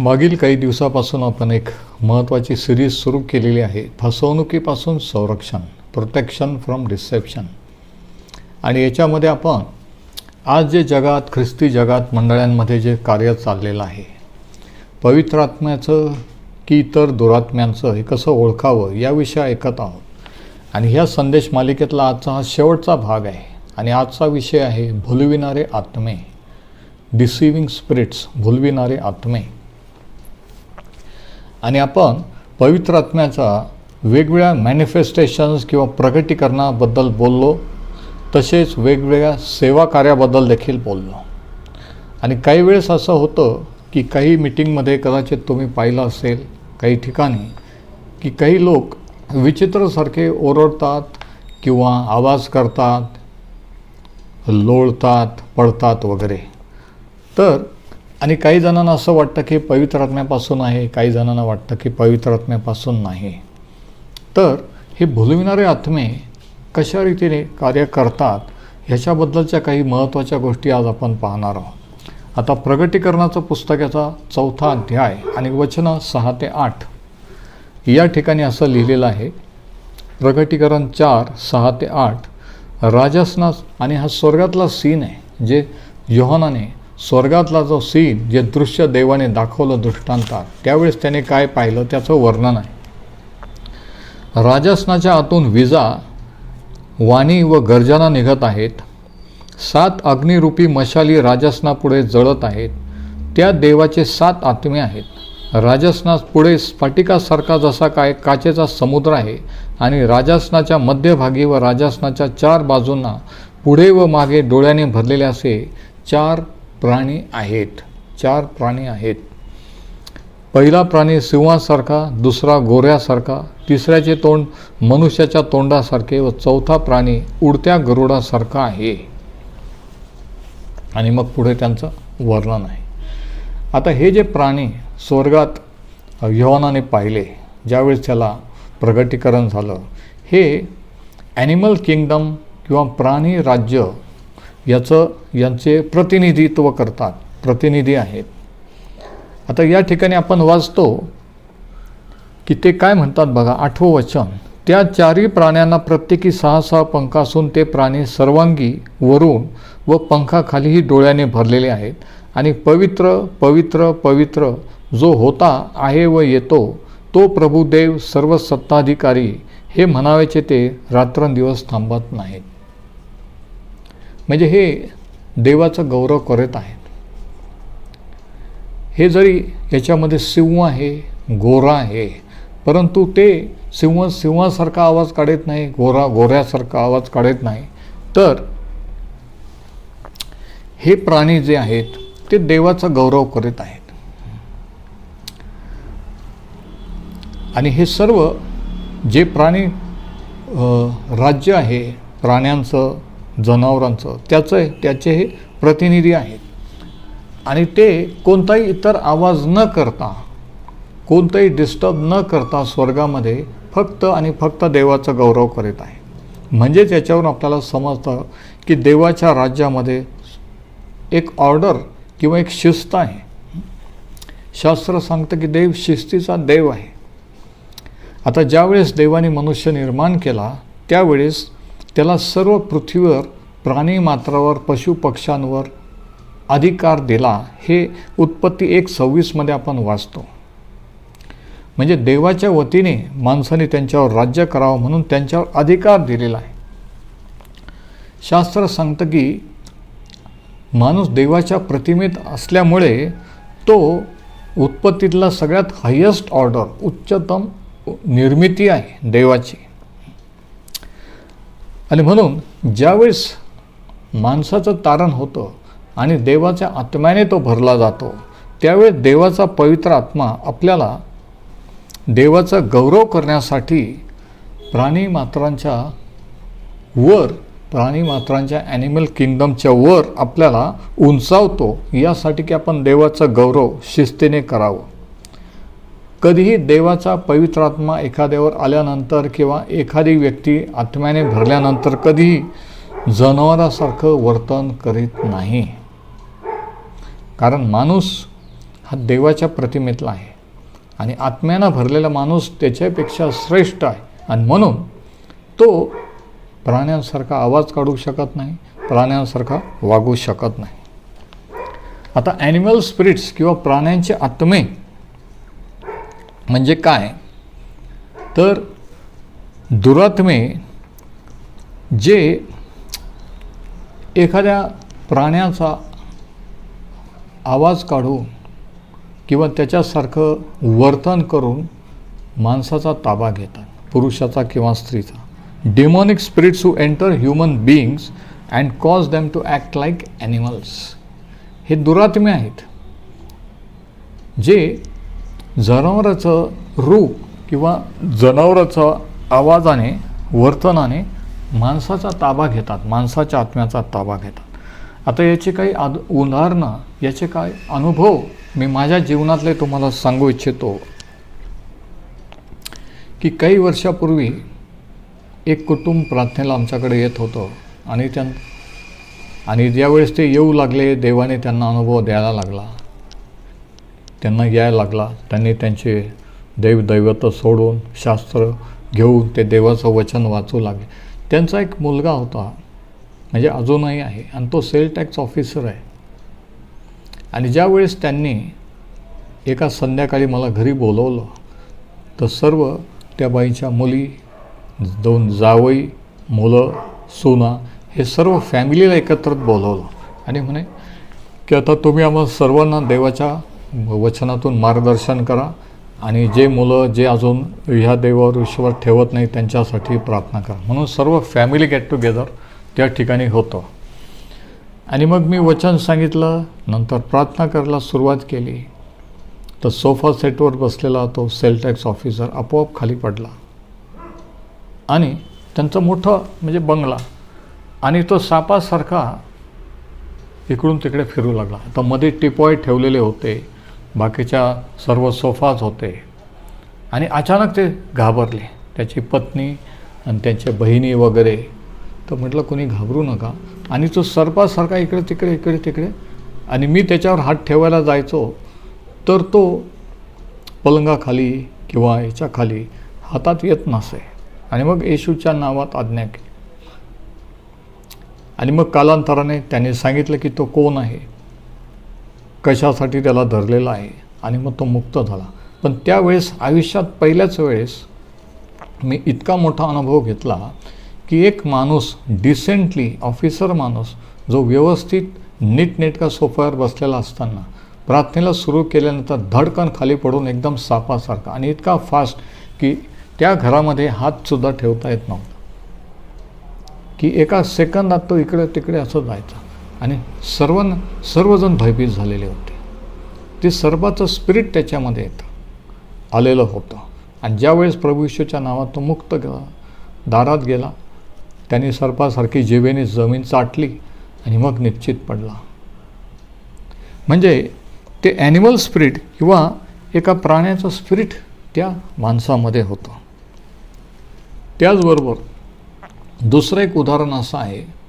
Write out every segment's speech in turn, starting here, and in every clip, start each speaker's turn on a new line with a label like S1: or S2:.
S1: मागील काही दिवसापासून आपण एक महत्त्वाची सिरीज सुरू केलेली आहे फसवणुकीपासून संरक्षण प्रोटेक्शन फ्रॉम डिसेप्शन आणि याच्यामध्ये आपण आज जे जगात ख्रिस्ती जगात मंडळांमध्ये जे कार्य चाललेलं आहे पवित्र आत्म्याचं की इतर दुरात्म्यांचं हे कसं ओळखावं याविषयी ऐकत आहोत. आणि ह्या संदेश मालिकेतला आजचा हा शेवटचा भाग आहे. आणि आजचा विषय आहे भुलविणारे आत्मे. डिसिविंग स्पिरिट्स भुलविणारे आत्मे. आणि आपण पवित्र आत्म्याचा वेगवेगळ्या मॅनिफेस्टेशन्स किंवा प्रगटीकरणाबद्दल बोललो तसेच वेगवेगळ्या सेवा कार्याबद्दल देखील बोललो. आणि काही वेळेस असं होतं की काही मिटिंगमध्ये कदाचित तुम्ही पाहिलं असेल काही ठिकाणी की काही लोक विचित्रसारखे ओरडतात किंवा आवाज करतात लोळतात पडतात वगैरे. तर आणि काही जणांना असं वाटतं की पवित्र आत्म्यापासून आहे काही जणांना वाटतं की पवित्र आत्म्यापासून नाही. तर हे भुलविणारे आत्मे कशा रीतीने कार्य करतात ह्याच्याबद्दलच्या काही महत्त्वाच्या गोष्टी आज आपण पाहणार आहोत. आता प्रगटीकरणाचं पुस्तकाचा चौथा अध्याय आणि वचनं सहा ते आठ. या ठिकाणी असं लिहिलेलं आहे प्रगटीकरण चार सहा ते आठ. राजसना आणि हा स्वर्गातला सीन आहे जे योहानाने स्वर्गातला जो सीन जे दृश्य देवाने दाखवलं दृष्टांतात त्यावेळेस त्याने काय पाहिलं त्याचं वर्णन आहे. राजसनाच्या आतून विजा वाणी व गर्जना निघत आहेत. सात अग्निरूपी मशाली राजसनापुढे जळत आहेत. त्या देवाचे सात आत्मे आहेत. राजसनात पुढे स्फटिकासारखा जसा काय काचेचा समुद्र आहे आणि राजसनाच्या मध्यभागी व राजसनाच्या चार बाजूंना पुढे व मागे डोळ्याने भरलेले असे चार प्राणी आहेत चार प्राणी आहेत. पहिला प्राणी सिंहासारखा दुसरा गोऱ्यासारखा तिसऱ्याचे तोंड मनुष्याच्या तोंडासारखे व चौथा प्राणी उडत्या गरुडासारखा आहे. आणि मग पुढे त्यांचं वर्णन आहे. आता हे जे प्राणी स्वर्गात यवनाने पाहिले ज्यावेळेस त्याला प्रगटीकरण झालं हे ॲनिमल किंगडम किंवा प्राणी राज्य याचं यांचे प्रतिनिधित्व करतात प्रतिनिधी आहेत. आता या ठिकाणी आपण वाचतो की ते काय म्हणतात बघा आठवं वचन त्या चारही प्राण्यांना प्रत्येकी सहा सहा पंख असून ते प्राणी सर्वांगी वरून व पंखाखालीही डोळ्याने भरलेले आहेत. आणि पवित्र पवित्र पवित्र जो होता आहे व येतो तो प्रभुदेव सर्व सत्ताधिकारी हे म्हणावेचे ते रात्रंदिवस थांबत नाहीत. म्हणजे हे देवाचा गौरव करत आहेत. हे जरी याच्यामध्ये सिंह आहे गोरा आहे परंतु ते सिंह सिंहासारखा आवाज काढत नाही गोरा गोऱ्यासारखा आवाज काढत नाही. तर हे प्राणी जे आहेत ते देवाचा गौरव करीत आहेत. आणि हे सर्व जे प्राणी राज्य आहे प्राण्यांचं जनावरांचं. त्याचं त्याचे हे प्रतिनिधी आहेत. आणि ते कोणताही इतर आवाज न करता कोणताही डिस्टर्ब न करता स्वर्गामध्ये फक्त आणि फक्त देवाचा गौरव करीत आहे म्हणजेच याच्यावरून आपल्याला समजतं की देवाच्या राज्यामध्ये एक ऑर्डर किंवा एक शिस्त आहे. शास्त्र सांगतं की देव शिस्तीचा देव आहे. आता ज्यावेळेस देवाने मनुष्य निर्माण केला त्यावेळेस त्याला सर्व पृथ्वीवर प्राणी मात्रावर पशुपक्ष्यांवर अधिकार दिला हे उत्पत्ती एक सव्वीसमध्ये आपण वाचतो. म्हणजे देवाच्या वतीने माणसाने त्यांच्यावर राज्य करावं म्हणून त्यांच्यावर अधिकार दिलेला आहे. शास्त्र सांगतं की माणूस देवाच्या प्रतिमेत असल्यामुळे तो उत्पत्तीतला सगळ्यात हायेस्ट ऑर्डर उच्चतम निर्मिती आहे देवाची. आणि म्हणून ज्यावेळेस माणसाचं तारण होतं आणि देवाच्या आत्म्याने तो भरला जातो त्यावेळेस देवाचा पवित्र आत्मा आपल्याला देवाचा गौरव करण्यासाठी प्राणी मात्रांच्या वर प्राणी मात्रांच्या ॲनिमल किंगडमच्या वर आपल्याला उंचावतो. यासाठी की आपण देवाचा गौरव शिस्तीने करावं. कधीही देवाचा पवित्र आत्मा एखाद्यावर आल्यानंतर किंवा एखादी व्यक्ती आत्म्याने भरल्यानंतर कधीही जनावरासारखं वर्तन करीत नाही. कारण माणूस हा देवाच्या प्रतिमेतला आहे आणि आत्म्यानं भरलेला माणूस त्याच्यापेक्षा श्रेष्ठ आहे. आणि म्हणून तो प्राण्यांसारखा आवाज काढू शकत नाही प्राण्यांसारखा वागू शकत नाही. आता ॲनिमल स्पिरिट्स किंवा प्राण्यांचे आत्मे म्हणजे काय? तर दुरात्मे जे एखाद्या प्राण्याचा आवाज काढून किंवा त्याच्यासारखं वर्तन करून माणसाचा ताबा घेतात पुरुषाचा किंवा स्त्रीचा. Demonic spirits who enter human beings and cause them to act like animals हे दुरात्मे आहेत. जे जनावराचं रूप किंवा जनावराचं आवाजाने वर्तनाने माणसाचा ताबा घेतात माणसाच्या आत्म्याचा ताबा घेतात. आता याचे काही आद उदाहरणं याचे काय अनुभव मी माझ्या जीवनातले तुम्हाला सांगू इच्छितो. की काही वर्षापूर्वी एक कुटुंब प्रार्थनेला आमच्याकडे येत होतं आणि त्यां आणि ज्यावेळेस ते येऊ लागले देवाने त्यांना अनुभव द्यायला लागला. त्यांना याय लागला. त्यांनी त्यांचे देवदैवत सोडून शास्त्र घेऊन ते देवाचं वचन वाचू लागले. त्यांचा एक मुलगा होता. म्हणजे अजूनही आहे. आणि तो सेल टॅक्स ऑफिसर आहे. आणि ज्यावेळेस त्यांनी एका संध्याकाळी मला घरी बोलवलं तर सर्व त्या बाईच्या मुली दोन जावई मुलं सुना हे सर्व फॅमिलीला एकत्र बोलवलं. आणि म्हणे की आता तुम्ही आम्हाला सर्वांना देवाच्या वचनातून मार्गदर्शन करा आणि जे मुलं जे अजून ह्या देवावर विश्वास ठेवत नाही त्यांच्यासाठी प्रार्थना करा. म्हणून सर्व फॅमिली गेट टुगेदर त्या ठिकाणी होतं. आणि मग मी वचन सांगितलं नंतर प्रार्थना करायला सुरुवात केली. तर सोफा सेटवर बसलेला तो सेल टॅक्स ऑफिसर आपोआप खाली पडला. आणि त्यांचं मोठं म्हणजे बंगला आणि तो सापासारखा इकडून तिकडे फिरू लागला. आता मध्ये टिपॉय ठेवलेले होते. बाकीच्या सर्व सोफाज होते. आणि अचानक ते घाबरले. त्याची पत्नी आणि त्यांच्या बहिणी वगैरे. तर म्हटलं कोणी घाबरू नका. आणि तो सर्पासारखा इकडे तिकडे इकडे तिकडे. आणि मी त्याच्यावर हात ठेवायला जायचो. तर तो पलंगाखाली किंवा याच्याखाली हातात येत नसे. आणि मग येशूच्या नावात आज्ञा केली. आणि मग कालांतराने त्याने सांगितलं की तो कोण आहे? कशासाठी त्याला धरलेला आहे आणि मग तो मुक्त झाला. पण त्यावेळेस आयुष्यात पहिल्याच वेळेस मी इतका मोठा अनुभव घेतला की एक माणूस डिसेंटली ऑफिसर माणूस जो व्यवस्थित नीटनेटका सोफ्यावर बसलेला असताना प्रार्थनेला सुरू केल्यानंतर धडकन खाली पडून एकदम सापासारखा आणि इतका फास्ट की त्या घरामध्ये हातसुद्धा ठेवता येत नव्हता. की एका सेकंदात तो इकडे तिकडे असं जायचा. आणि सर्वांना सर्वजण भयभीत झालेले होते. ते सर्वाचं स्पिरिट त्याच्यामध्ये येतं. आलेलं होतं. आणि ज्यावेळेस प्रभू नावात तो मुक्त गेला दारात गेला त्याने सर्पासारखी जीवेने जमीन चाटली आणि मग निश्चित पडला. म्हणजे ते ॲनिमल स्पिरिट किंवा एका प्राण्याचं स्पिरिट त्या माणसामध्ये होतं. त्याचबरोबर दुसरं एक उदाहरण असं आहे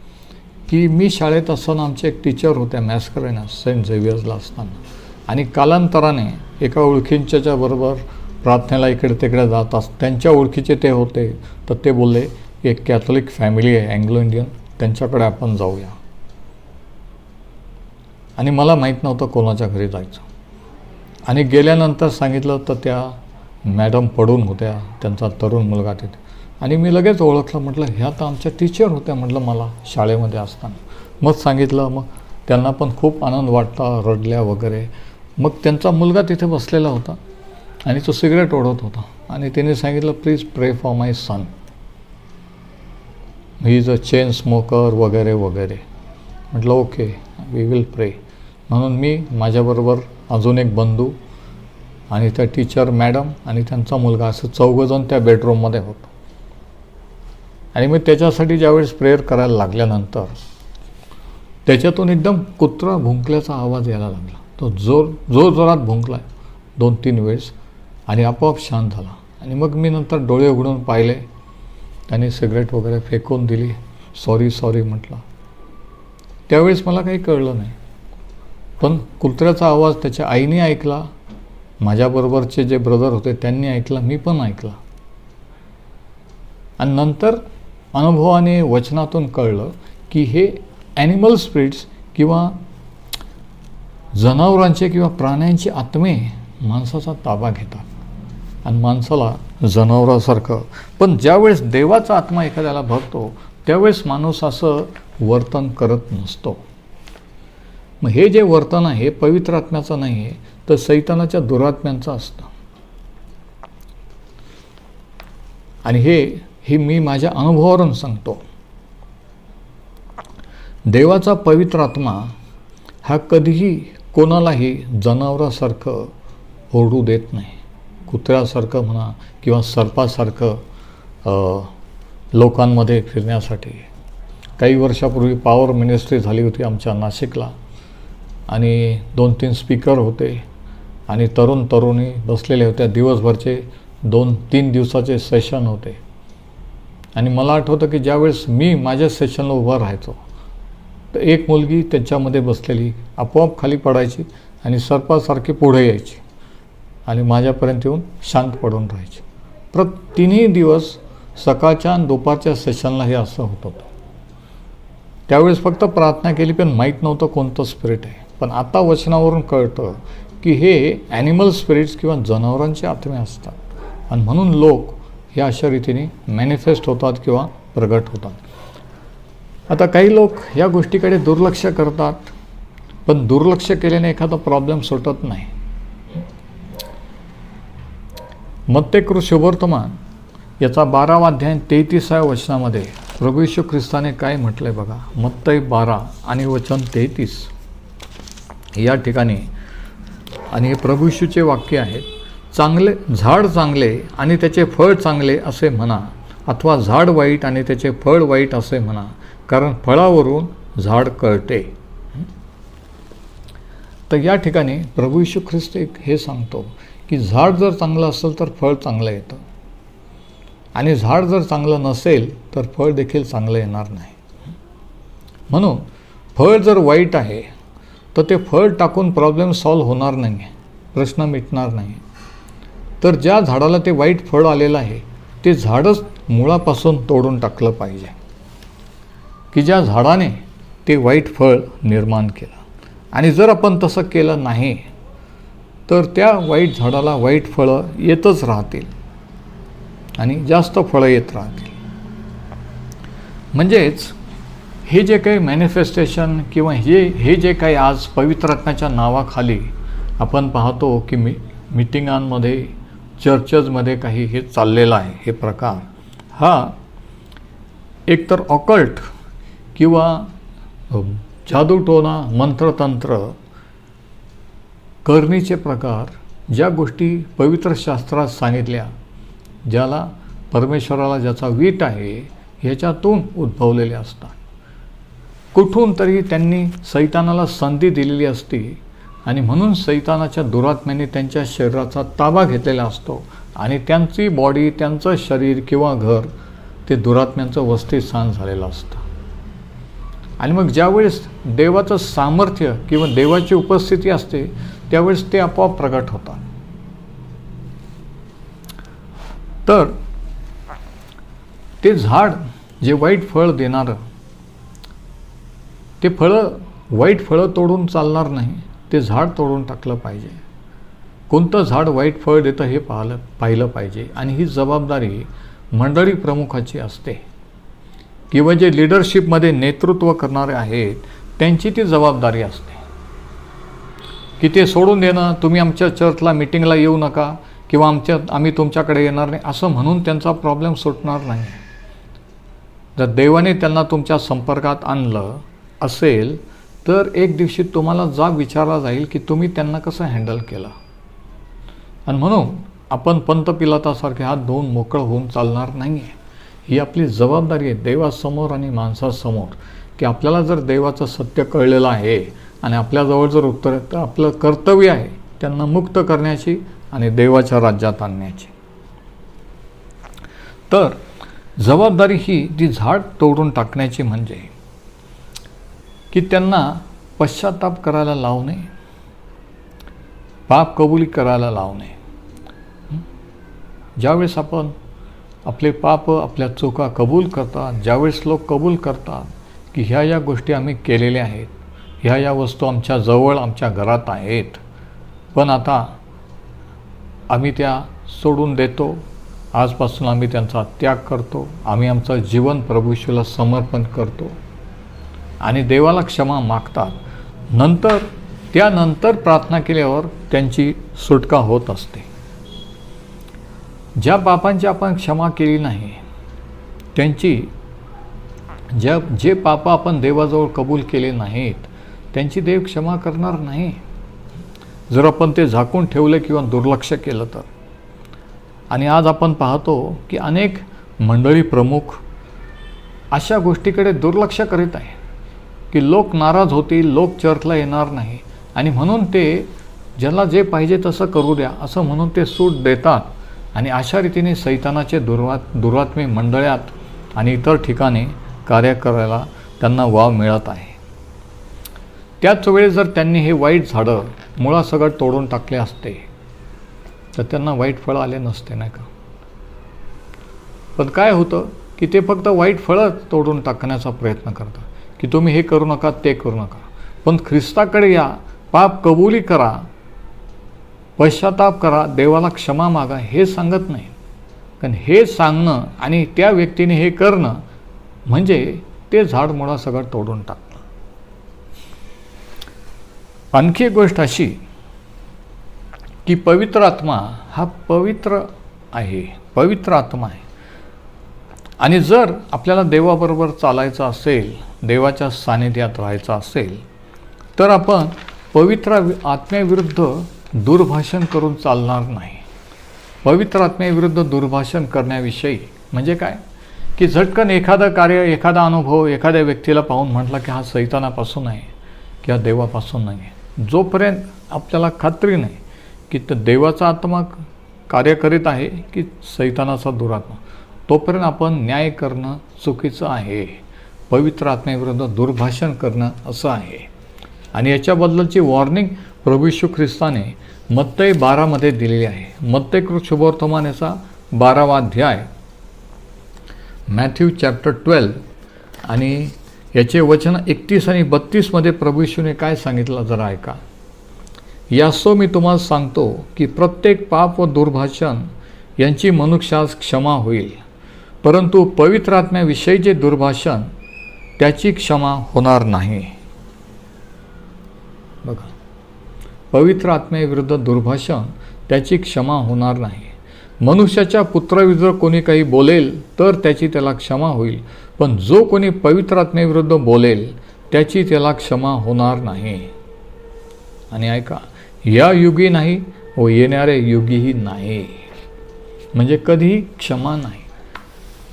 S1: की मी शाळेत असताना आमचे एक टीचर होत्या मॅथ्स करायला सेंट झेवियर्सला असताना. आणि कालांतराने एका ओळखींच्याच्या बरोबर प्रार्थनेला इकडे तिकडे जात अस त्यांच्या ओळखीचे ते होते तर ते बोलले एक कॅथोलिक फॅमिली आहे अँग्लो इंडियन त्यांच्याकडे आपण जाऊया. आणि मला माहीत नव्हतं कोणाच्या घरी जायचं. आणि गेल्यानंतर सांगितलं तर त्या मॅडम पडून होत्या त्यांचा तरुण मुलगा तिथे. आणि मी लगेच ओळखलं म्हटलं ह्या तर आमच्या टीचर होत्या म्हटलं मला शाळेमध्ये असताना. मग सांगितलं मग त्यांना पण खूप आनंद वाटता रडल्या वगैरे. मग त्यांचा मुलगा तिथे बसलेला होता आणि तो सिगरेट ओढत होता. आणि त्याने सांगितलं please pray for my son he is a chain smoker वगैरे वगैरे. म्हटलं ओके वी विल प्रे म्हणून मी माझ्याबरोबर अजून एक बंधू आणि त्या टीचर मॅडम आणि त्यांचा मुलगा असं चौघजण त्या बेडरूममध्ये होतो. आणि मग त्याच्यासाठी ज्यावेळेस प्रेयर करायला लागल्यानंतर त्याच्यातून एकदम कुत्रा भुंकल्याचा आवाज यायला लागला. तो जोर जोर जोरात भुंकला दोन तीन वेळेस आणि आपोआप शांत झाला. आणि मग मी नंतर डोळे उघडून पाहिले. त्याने सिगरेट वगैरे फेकून दिली. सॉरी सॉरी म्हटला. त्यावेळेस मला काही कळलं नाही. पण कुत्र्याचा आवाज त्याच्या आईने ऐकला. माझ्याबरोबरचे जे ब्रदर होते त्यांनी ऐकला. मी पण ऐकला. आणि नंतर अनुभवाने वचनातून कळलं की हे ॲनिमल स्पिरिट्स किंवा जनावरांचे किंवा प्राण्यांचे आत्मे माणसाचा ताबा घेतात. आणि माणसाला जनावरासारखं. पण ज्यावेळेस देवाचा आत्मा एखाद्याला भरतो त्यावेळेस माणूस असं वर्तन करत नसतो. मग हे जे वर्तन आहे पवित्र आत्म्याचं नाही आहे तर सैतानाच्या दुरात्म्यांचं असतं. आणि हे हे मी माझ्या अनुभवावरून सांगतो. देवाचा पवित्र आत्मा हा कधीही कोणालाही जनावरासारखं ओरडू देत नाही. कुत्र्यासारखं म्हणा किंवा सर्पासारखं लोकांमध्ये फिरण्यासाठी. काही वर्षापूर्वी पॉवर मिनिस्ट्री झाली होती आमच्या नाशिकला. आणि दोन तीन स्पीकर होते. आणि तरुण तरुणी बसलेले होत्या दिवसभरचे दोन तीन दिवसाचे सेशन होते. आणि मला आठवतं की ज्यावेळेस मी माझ्या सेशनला उभा राहायचो तर एक मुलगी त्यांच्यामध्ये बसलेली आपोआप खाली पडायची आणि सर्पासारखी पुढे यायची आणि माझ्यापर्यंत येऊन शांत पडून राहायची. प्र तिन्ही दिवस सकाळच्या आणि दुपारच्या सेशनला हे असं होत होतं. त्यावेळेस फक्त प्रार्थना केली पण माहीत नव्हतं कोणतं स्पिरिट आहे. पण आता वचनावरून कळतं की हे ॲनिमल स्पिरिट्स किंवा जनावरांचे आत्मे असतात. आणि म्हणून लोक या अशा रीतीने मॅनिफेस्ट होतात किंवा प्रगट होतात. आता काही लोक या गोष्टीकडे दुर्लक्ष करतात पण दुर्लक्ष केल्याने एखादा प्रॉब्लेम सुटत नाही. मत्तेकृ शुभवर्तमान याचा बारावा अध्याय तेहतीसाव्या वचनामध्ये प्रभू ख्रिस्ताने काय म्हटलंय बघा? मत्तय बारा आणि वचन तेहतीस. या ठिकाणी आणि हे प्रभू वाक्य आहेत. चांगले झाड चांगले आणि त्याचे फळ चांगले असे म्हणा अथवा झाड वाईट आणि त्याचे फळ वाईट असे म्हणा कारण फळावरून झाड कळते. तर या ठिकाणी प्रभू यशू ख्रिस्त एक हे सांगतो की झाड जर चांगलं असेल तर फळ चांगलं येतं. आणि झाड जर चांगलं नसेल तर फळ देखील चांगलं येणार नाही. म्हणून फळ जर वाईट आहे तर ते फळ टाकून प्रॉब्लेम सॉल्व्ह होणार नाही प्रश्न मिटणार नाही तर ज्या झाडाला ते वाईट फळ आलेलं आहे ते झाडच मुळापासून तोडून टाकलं पाहिजे. की ज्या झाडाने ते वाईट फळ निर्माण केलं. आणि जर आपण तसं केलं नाही तर त्या वाईट झाडाला वाईट फळं येतच राहतील. आणि जास्त फळं येत राहतील. म्हणजेच हे जे काही मॅनिफेस्टेशन किंवा हे हे जे काही आज पवित्रात्म्याच्या नावाखाली आपण पाहतो की मी मिटिंगांमध्ये चर्चेसमध्ये काही हे चाललेलं आहे हे प्रकार. हा एकतर ऑकल्ट किंवा जादूटोना मंत्रतंत्र करणीचे प्रकार ज्या गोष्टी पवित्र शास्त्रात सांगितल्या ज्याला परमेश्वराला ज्याचा वीट आहे ह्याच्यातून उद्भवलेले असतात. कुठून तरी त्यांनी सैतानाला संधी दिलेली असती आणि म्हणून सैतानाच्या दुरात्म्याने त्यांच्या शरीराचा ताबा घेतलेला असतो. आणि त्यांची बॉडी त्यांचं शरीर किंवा घर ते दुरात्म्यांचं वस्तीस्थान झालेलं असतं. आणि मग ज्यावेळेस देवाचं सामर्थ्य किंवा देवाची उपस्थिती असते त्यावेळेस ते आपोआप प्रगट होतात. तर ते झाड जे वाईट फळ देणारं ते फळं वाईट फळं तोडून चालणार नाही. ते झाड तोडून टाकलं पाहिजे. कोणतं झाड वाईट फळ देतं हे पाहिलं पाहिलं पाहिजे. आणि ही जबाबदारी मंडळी प्रमुखाची असते. किंवा जे लिडरशिपमध्ये नेतृत्व करणारे आहेत त्यांची ती जबाबदारी असते. की ते सोडून देणं तुम्ही आमच्या चर्चला मिटिंगला येऊ नका किंवा आमच्या आम्ही तुमच्याकडे येणार नाही असं म्हणून त्यांचा प्रॉब्लेम सुटणार नाही. जर देवाने त्यांना तुमच्या संपर्कात आणलं असेल तर एक दिवशी तुम्हाला जाब विचारला जाईल की तुम्ही त्यांना कसं हँडल केलं. आणि म्हणून आपण पंत पिलातासारखे हात धुवून मोकळं होऊन चालणार नाही आहे ही आपली जबाबदारी आहे देवासमोर आणि माणसासमोर की आपल्याला जर देवाचं सत्य कळलेलं आहे आणि आपल्याजवळ जर उत्तर आहे तर आपलं कर्तव्य आहे त्यांना मुक्त करण्याची आणि देवाच्या राज्यात आणण्याची. तर जबाबदारी ही ती झाड तोडून टाकण्याची म्हणजे की त्यांना पश्चाताप करायला लावणे पाप कबुली करायला लावणे नये. ज्यावेळेस आपण आपले पाप आपल्या चुका कबूल करतात ज्यावेळेस लोक कबूल करतात की ह्या या गोष्टी आम्ही केलेल्या आहेत ह्या या वस्तू आमच्या जवळ आमच्या घरात आहेत पण आता आम्ही त्या सोडून देतो आजपासून आम्ही त्यांचा त्याग करतो आम्ही आमचं जीवन प्रभूशीला समर्पण करतो. आणि देवाला क्षमा मागतात. नंतर त्यानंतर प्रार्थना केल्यावर त्यांची सुटका होत असते. ज्या पापांची आपण क्षमा केली नाही त्यांची ज्या जे पाप आपण देवाजवळ कबूल केले नाहीत त्यांची देव क्षमा करणार नाही. जर आपण ते झाकून ठेवलं किंवा दुर्लक्ष केलं तर. आणि आज आपण पाहतो की अनेक मंडळी प्रमुख अशा गोष्टीकडे दुर्लक्ष करीत आहे की लोक नाराज होतील लोक चर्चला येणार नाही. आणि म्हणून ते ज्याला जे पाहिजे तसं करू द्या असं म्हणून ते सूट देतात. आणि अशा रीतीने सैतानाचे दुर्वात दुर्वात्मी मंडळात आणि इतर ठिकाणी कार्य करायला त्यांना वाव मिळत आहे. त्याच वेळेस जर त्यांनी हे वाईट झाडं मुळासकट तोडून टाकले असते तर त्यांना वाईट फळं आले नसते नाही का? पण काय होतं की ते फक्त वाईट फळं तोडून टाकण्याचा प्रयत्न करतात. की तुम्ही हे करू नका ते करू नका. पण ख्रिस्ताकडे या पाप कबुली करा पश्चाताप करा देवाला क्षमा मागा हे सांगत नाही. कारण हे सांगणं आणि त्या व्यक्तीने हे करणं म्हणजे ते झाड मुळासकट सगळं तोडून टाकणं. आणखी एक गोष्ट अशी की पवित्र आत्मा हा पवित्र आहे पवित्र आत्मा आहे. आणि जर आपल्याला देवाबरोबर चालायचं असेल देवाच्या सानिध्यात राहायचं असेल तर आपण पवित्र आत्म्याविरुद्ध दुर्भाषण करून चालणार नाही. पवित्र आत्म्याविरुद्ध दुर्भाषण करण्याविषयी म्हणजे काय? की झटकन एखादं कार्य एखादा अनुभव एखाद्या व्यक्तीला पाहून म्हटलं की हा सैतानापासून आहे किंवा देवापासून नाही आहे. जोपर्यंत आपल्याला खात्री नाही की तर देवाचा आत्मा कार्य करीत आहे की सैतानाचा दुरात्मा. तोपर्यंत आपण न्याय करणं चुकीचं आहे. पवित्र आत्म्याविरुद्ध दुर्भाषण करणं असं आहे. आणि याच्याबद्दलची वॉर्निंग प्रभूशू ख्रिस्ताने मत्तय बारामध्ये दिलेली आहे. मत्तयकृत शुभवर्तमान याचा बारावा अध्याय. Matthew chapter twelve. आणि याचे वचन एकतीस आणि बत्तीसमध्ये प्रभूशूने काय सांगितलं जरा ऐका. यासो मी तुम्हाला सांगतो की प्रत्येक पाप व दुर्भाषण यांची मनुष्यास क्षमा होईल. परंतु पवित्र आत्म्याविषयीचे दुर्भाषण त्याची क्षमा होणार नाही. बघा पवित्र आत्म्याविरुद्ध दुर्भाषण त्याची क्षमा होणार नाही. मनुष्याच्या पुत्राविरुद्ध कोणी काही बोलेल तर त्याची त्याला क्षमा होईल. पण जो कोणी पवित्र आत्म्याविरुद्ध बोलेल त्याची त्याला क्षमा होणार नाही. आणि ऐका या युगी नाही व येणाऱ्या युगीही नाही. म्हणजे कधीही क्षमा नाही.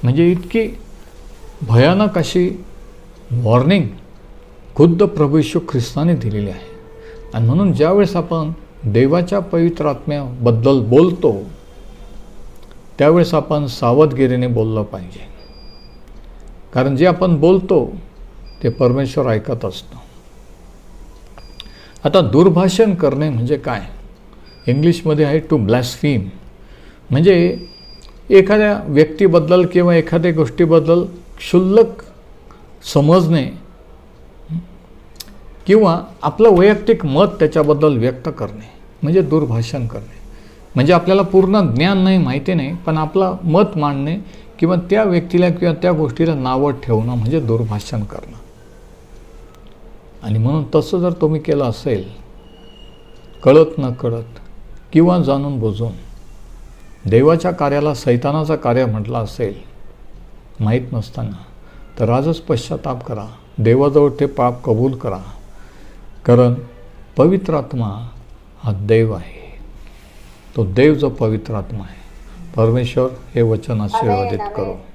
S1: म्हणजे इतकी भयानक अशी वॉर्निंग खुद्द प्रभू यशू ख्रिस्ताने दिलेली आहे. आणि म्हणून ज्यावेळेस आपण देवाच्या पवित्र आत्म्याबद्दल बोलतो त्यावेळेस आपण सावधगिरीने बोललं पाहिजे. कारण जे आपण बोलतो ते परमेश्वर ऐकत असतो. आता दुर्भाषण करणे म्हणजे काय? इंग्लिशमध्ये आहे टू ब्लॅस्फीम म्हणजे एखाद्या व्यक्तीबद्दल किंवा एखाद्या गोष्टीबद्दल क्षुल्लक समजणे किंवा आपलं वैयक्तिक मत त्याच्याबद्दल व्यक्त करणे म्हणजे दुर्भाषण करणे. म्हणजे आपल्याला पूर्ण ज्ञान नाही माहिती नाही पण आपलं मत मांडणे किंवा त्या व्यक्तीला किंवा त्या गोष्टीला नावं ठेवणं म्हणजे दुर्भाषण करणं. आणि म्हणून तसं जर तुम्ही केलं असेल कळत न कळत किंवा जाणून बुजून देवाच्या कार्याला सैतानाचा कार्य म्हटलं असेल माहीत नसताना तर आजच पश्चाताप करा. देवाजवळ ते पाप कबूल करा. कारण पवित्र आत्मा हा देव आहे. तो देव जो पवित्र आत्मा आहे. परमेश्वर हे वचन आशीर्वादित करो.